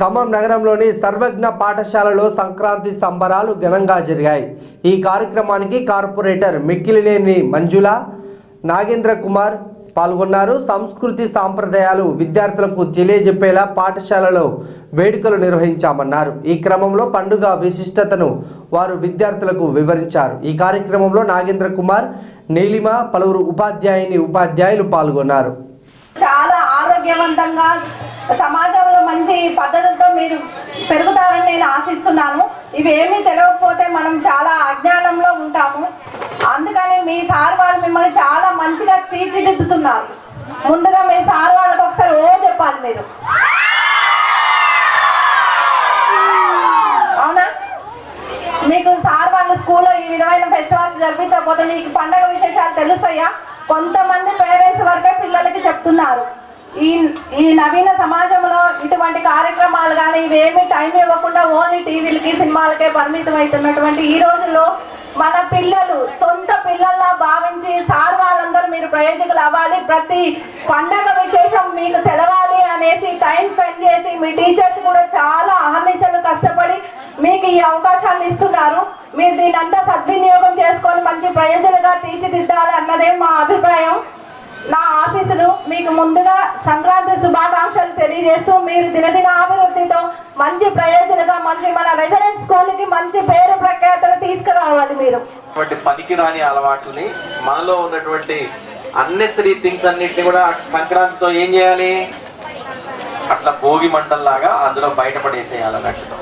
ఖమ్మం నగరంలోని సర్వజ్ఞ పాఠశాలలో సంక్రాంతి సంబరాలు ఘనంగా జరిగాయి. ఈ కార్యక్రమానికి కార్పొరేటర్ మిక్కిలినేని మంజుల నాగేంద్ర కుమార్ పాల్గొన్నారు. సంస్కృతి సాంప్రదాయాలు విద్యార్థులకు తెలియజెప్పేలా పాఠశాలలో వేడుకలు నిర్వహించామన్నారు. ఈ క్రమంలో పండుగ విశిష్టతను వారు విద్యార్థులకు వివరించారు. ఈ కార్యక్రమంలో నాగేంద్ర కుమార్ నీలిమ పలువురు ఉపాధ్యాయుని ఉపాధ్యాయులు పాల్గొన్నారు. చాలా ఆరోగ్యవంతంగా సమాజంలో మంచి పద్ధతులతో మీరు పెరుగుతారని నేను ఇవేమీ తెలియకపోతే మనం చాలా అజ్ఞానంలో ఉంటాము. అందుకని మీ సార్ వాళ్ళు మిమ్మల్ని చాలా మంచిగా తీర్చిదిద్దుతున్నారు. ముందుగా మీ సార్ వాళ్ళకి ఒకసారి ఓ చెప్పాలి మీరు. అవునా? మీకు సార్ వాళ్ళు స్కూల్లో ఈ విధమైన ఫెస్టివల్స్ జరిపించకపోతే మీకు పండగ విశేషాలు తెలుస్తాయా? కొంతమంది పేరెంట్స్ వరకే పిల్లలకి చెప్తున్నారు. ఈ ఈ నవీన సమాజంలో ఇటువంటి కార్యక్రమాలు కానీ ఇవేమి టైం ఇవ్వకుండా ఓన్లీ టీవీలకి సినిమాలకే పరిమితం అవుతున్నటువంటి ఈ రోజుల్లో మన పిల్లలు సొంత పిల్లల్లా భావించి సార్ వాళ్ళందరూ మీరు ప్రయోజకులు అవ్వాలి. ప్రతి పండగ విశేషం మీకు తెలవాలి అనేసి టైం స్పెండ్ చేసి మీ టీచర్స్ కూడా చాలా అహర్నిశలు కష్టపడి మీకు ఈ అవకాశాలు ఇస్తున్నారు. మీరు దీని అంతా సద్వినియోగం చేసుకొని మంచి ప్రయోజనగా తీర్చిదిద్దాలి అన్నదే మా అభిప్రాయం. మీకు ముందుగా సంక్రాంతి శుభాకాంక్షలు తెలియజేస్తూ మీరు దినదిన అభివృద్ధితో మంచి ప్రయోజనగా మంచి మన రెసిడెన్స్ స్కూల్కి మంచి పేరు ప్రఖ్యాతలు తీసుకురావాలి మీరు. పనికి పనికిరాని అలవాట్లని మనలో ఉన్నటువంటి అన్నెసరీ థింగ్స్ అన్నిటిని కూడా సంక్రాంతితో ఏం చేయాలి? అట్లా భోగి మంటల్లాగా అందులో బయటపడేసేయాలి అన్నట్టు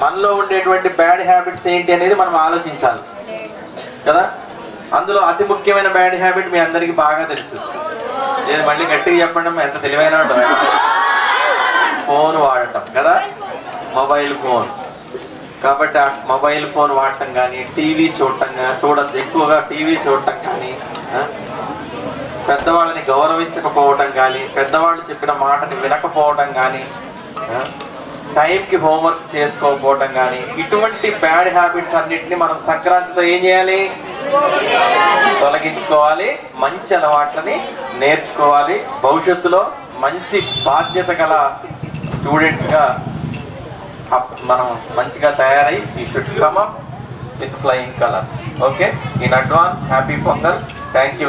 మనలో ఉండేటువంటి బ్యాడ్ హ్యాబిట్స్ ఏంటి అనేది మనం ఆలోచించాలి. కదా? అందులో అతి ముఖ్యమైన బ్యాడ్ హ్యాబిట్ మీ అందరికీ బాగా తెలుసు. నేను మళ్ళీ గట్టిగా చెప్పండి అమ్మా, ఎంత తెలివైన ఫోన్ వాడటం కదా? మొబైల్ ఫోన్ కాబట్టి ఆ మొబైల్ ఫోన్ వాడటం కానీ టీవీ చూడటం కానీ చూడచ్చు ఎక్కువగా టీవీ చూడటం కానీ పెద్దవాళ్ళని గౌరవించకపోవటం కానీ పెద్దవాళ్ళు చెప్పిన మాటని వినకపోవటం కానీ టైంకి హోంవర్క్ చేసుకోకపోవటం కానీ ఇటువంటి బ్యాడ్ హ్యాబిట్స్ అన్నింటినీ మనం సంక్రాంతితో ఏం చేయాలి? తొలగించుకోవాలి. మంచి అలవాట్లని నేర్చుకోవాలి. భవిష్యత్తులో మంచి బాధ్యత గల స్టూడెంట్స్గా అప్- మనం మంచిగా తయారై ఈ should come up with flying colours okay in advance happy Pongal thank you